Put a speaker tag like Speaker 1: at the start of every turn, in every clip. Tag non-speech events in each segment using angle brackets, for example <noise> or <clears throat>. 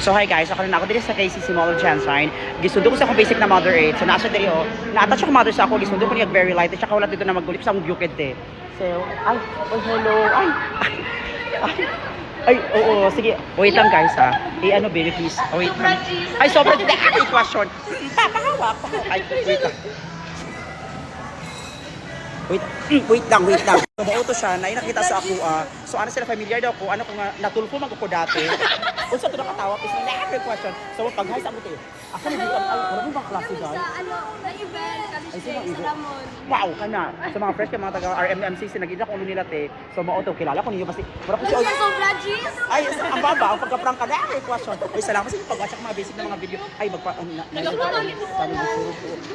Speaker 1: So hi guys, ako na ako dito sa KCC Mall of Sunshine. Gisundo ko sa akong basic na mother 8. So nasa diri oh. Na-attach ako mother sa ako, gisundo ko niya very light. At saka wala dito na magulip sa akong bukid eh. So, ay, oh hello. Ay, ay, ay. Oo, sige. Wait lang guys ha. Eh ano baby please. Oh, wait lang. Ay, sobrang hindi. Ay, question. Papahawak pa. Ay, wait lang. Wait, <clears throat> wait lang, wait lang. So, mauto siya, na nakita sa ako, ah, so ano sila familiar daw ko, ano ko nga, natulfo man ko dati. <laughs> Kung sa ito nakatawa, is na every question. So, pag-hi sa mo tayo, asa na dito, ay, wala mo bang klase
Speaker 2: Sa
Speaker 1: guys?
Speaker 2: ano, na event, kasi
Speaker 1: Ay,
Speaker 2: siya sa? Ramon.
Speaker 1: Wow, kana. Sa mga fresh ka, mga taga RMMCC, nagkita ko ulo nila te. So, mauto, kilala ko ninyo kasi, wala ko
Speaker 2: Ano
Speaker 1: siya,
Speaker 2: siya sobra, Gis?
Speaker 1: ay, ang baba, ang pagka-prank ka na, every question. Uy, salamat sa inyo pag-watch ang mga basic na mga video. Ay, magpa, ano, na, na,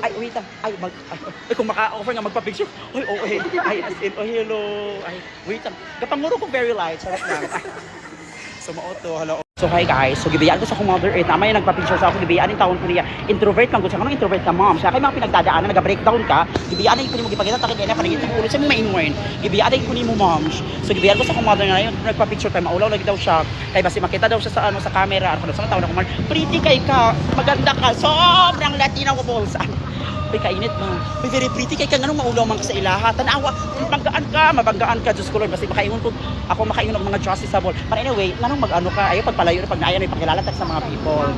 Speaker 1: ay, wait lang. Ay, mag, ay, ay, kung maka-offer nga magpa-picture. Ay, oh, eh. Ay, as in, oh, hello. Ay, wait lang. Kapanguro ko very light. Sarap lang. <laughs> So, mauto, hello. So, hi guys. So, gibiyaan ko sa akong mother. Eh, tama yung nagpa-picture sa ako. Gibiyaan yung taon ko niya. Introvert lang ko. Siya kanong introvert ka, mom. Siya kay mga pinagdadaanan, nag-breakdown ka. Gibiyaan yung kunin mo gipagita. Takit niya, panagin sa ulo. Siya mo maingoyin. Gibiyaan yung kunin mo, mom. So, gibiyaan ko sa akong mother nga. Yung nagpa-picture tayo. Maulaw lagi daw siya. Kay basi makita daw siya sa ano sa camera. Ano sa taon ako. Pretty kay ka. Maganda ka. Sobrang Latino ko balls. Ay, kainit mo. Ay, very pretty kay ka. Anong maulaw man ka sa ilaha. Tanawa. Mabanggaan ka. Mabanggaan ka. Diyos ko Lord. Basi makaingon ko. Ako makaingon ng mga justice sa. But anyway, nanong mag-ano ka. Ayaw pagpalayo na pag naayan. Ipakilala tayo sa mga people.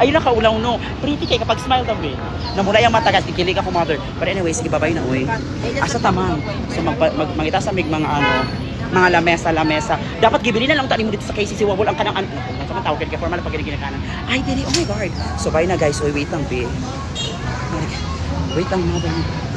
Speaker 1: Ayun na kaulaw no. Pretty kay kapag smile daw eh. Namula yung mata guys, kikilig ako mother. But anyway, sige babay na uy. Asa tamang. So mag, mag mangita sa mig mga ano, mga lamesa lamesa. Dapat gibili na lang tani mo dito sa KCC Wawol ang kanang ano. Sa tawag kay formal pag ginikanan. Ay dili, oh my god. So bye na guys. Uy, wait lang be. Wait lang mother.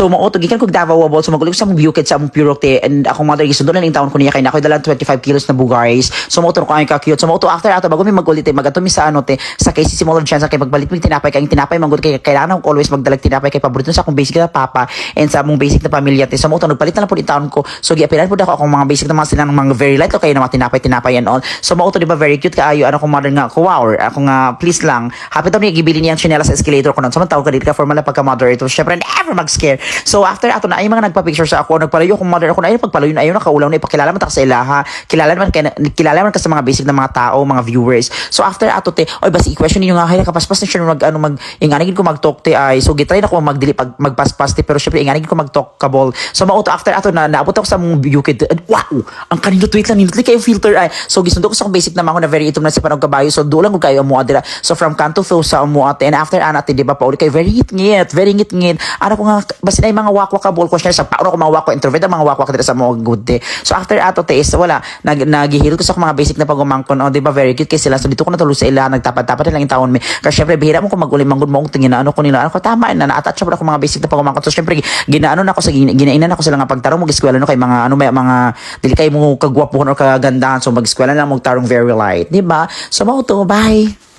Speaker 1: So mo to gikan kog Davao Wabol so magulig sa mong bukid sa mong purok te and akong mother gisundo na ning taon ko niya kay na ako dala 25 kilos na bugaris. So mo to ko ka cute. So mo to after ato bago mi magulit te magato mi sa ano te sa KCC Mall of Chance kay pagbalit mi tinapay kay tinapay manggod kay kailangan ko always magdalag tinapay kay paborito sa akong basic na papa and sa among basic na pamilya te. So mo to nagpalit na lang po di taon ko. So giapilan po ako akong mga basic na mga silang mga very light kay na tinapay tinapay and all. So mo to di ba very cute kaayo ano kong mother nga ko wow ako nga please lang. Happy daw niya gibili niya ang chinela sa escalator ko nun. So ka dito ka formal pagka mother ito. Syempre never mag-scare. So after ato na ay mga nagpa-picture sa ako, nagpalayo akong mother ako na ay pagpalayo na ayaw na kaulaw na ipakilala man ta sa ilaha. Kilala man kay kilala man ka sa mga basic na mga tao, mga viewers. So after ato te, oy basi i-question niyo nga hay kapaspas na siya mag ano mag inganigin ko mag-talk te ay. So gitry na ko magdili pag magpaspas te pero syempre inganigin ko mag-talk kabol. So mauto after ato na naabot ako sa mong. And wow, ang kanino tweet lang nindot kayo filter ay. So gisundo ko sa basic na mga na very itom na si panog kabayo. So dulang ko kayo mo adira. So from Kanto to sa mo ate and after ana ate di ba pa uli kay very ngit very ngit ngit. Ano ko nga basi na yung mga wakwa ka ball sa paano ko mga wakwa introvert mga wakwa ka dira sa mga good day. So after ato te wala nag nagihil ko sa mga basic na pagumangkon. Oh, di ba very cute kay sila. So dito ko natulog sa ila nagtapat-tapat lang yung taon mi. Kasi syempre bihira mo ko maguli manggod mo kung tingin na ano ko nila. Ano ko tama na na-attach ako mga basic na pagumangkon. So syempre ginaano na ako sa gina- ginainan ako sila nga pagtarong mag eskwela no kay mga ano may mga dili kay mo kagwapuhon or kagandahan so mag eskwela lang magtarong very light, di ba? So mao to, bye.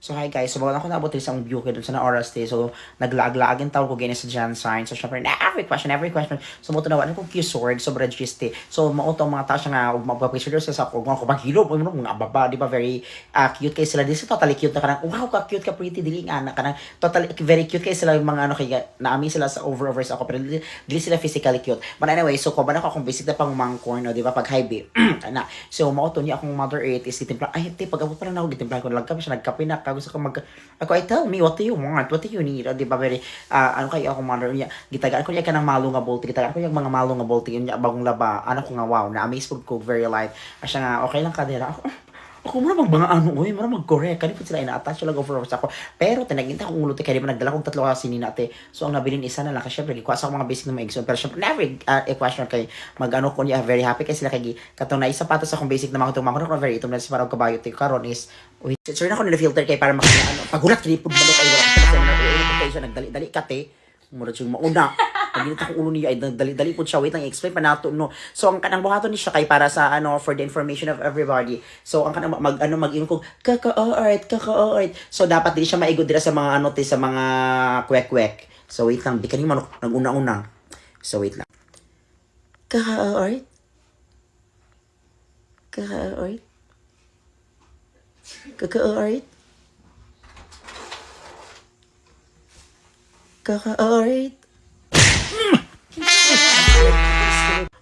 Speaker 1: So hi guys, so bago ako naabot rin sa akong view doon sa na oras day. So naglaag-laagin tawag ko ganyan sa Jan sign. So syempre every question, every question. So mo to na ano kung cute sword, sobra giste. So mao to mga tao siya nga magpa-picture sa sa ko mga kubahilo, mga mga baba, di ba very ah, cute kay sila. This is totally cute na kanang wow ka cute ka pretty dili nga na kanang totally very cute kay sila yung mga ano kay naami sila sa over over sa ako pero dili, dili sila physically cute. But anyway, so ko ba ako kung basic na pang mangkorn, no, di ba pag high bay. <clears throat> na. So mao to niya akong mother earth is gitimpla. Ay, te pag abot pa na ako gitimpla ko lang kami siya nagkape na ka gusto ko mag ako ay tell me what do you want? What do you need? Di ba very ah, ano kayo akong mother niya gitagaan ko niya kanang malo nga bolt gitagaan ko yung mga malo nga bolt yun niya bagong laba ano ko nga wow na amaze food ko very light. Asya nga okay lang kadira ako ako mo mag mga ano uy mo mag-correct. Kani po sila ina-attach lang over sa ako. Pero tinaginta akong ulo te ba nagdala kong tatlo kasi ni nate so ang nabilin isa na lang kasi syempre gikuha sa mga basic na exam pero syempre never uh, a question kay mag-ano ko niya very happy kay sila kay katong na isa pa to sa akong basic na mga mga ko very itom na si parang kabayo te karon is uy sir na ako nila filter kay para makita ano pagulat kini pud balok ay wala ko sa ko siya nagdali-dali ka te. Mura siyang mauna. Pagginit akong ulo niya ay dali-dali po siya. Wait lang i-explain pa nato no? So ang kanang buhaton ni siya kay para sa ano for the information of everybody. So ang kanang mag ano mag ko kaka art kaka art so dapat di siya maigod dira sa mga ano te sa mga kwek-kwek. So wait lang di kani manok naguna-una. So wait lang. Kaka art kaka art kaka art kaka art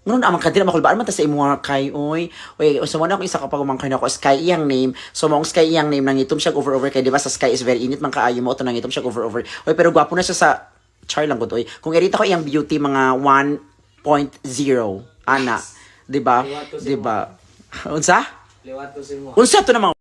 Speaker 1: Ngunit naman kadira makulbaan man ta sa imo nga kay oy. Oy, so wala ako isa kapag umangkay nako Sky iyang name. So mong Sky iyang name nang itom siya over over kay di ba sa Sky is very init man kaayo mo to nang itom siya over over. Oy, pero gwapo na siya sa char lang gud oy. Kung irita ko iyang beauty mga 1.0 ana, di ba? Di ba? Unsa?
Speaker 3: Liwat ko si mo.
Speaker 1: Unsa to namang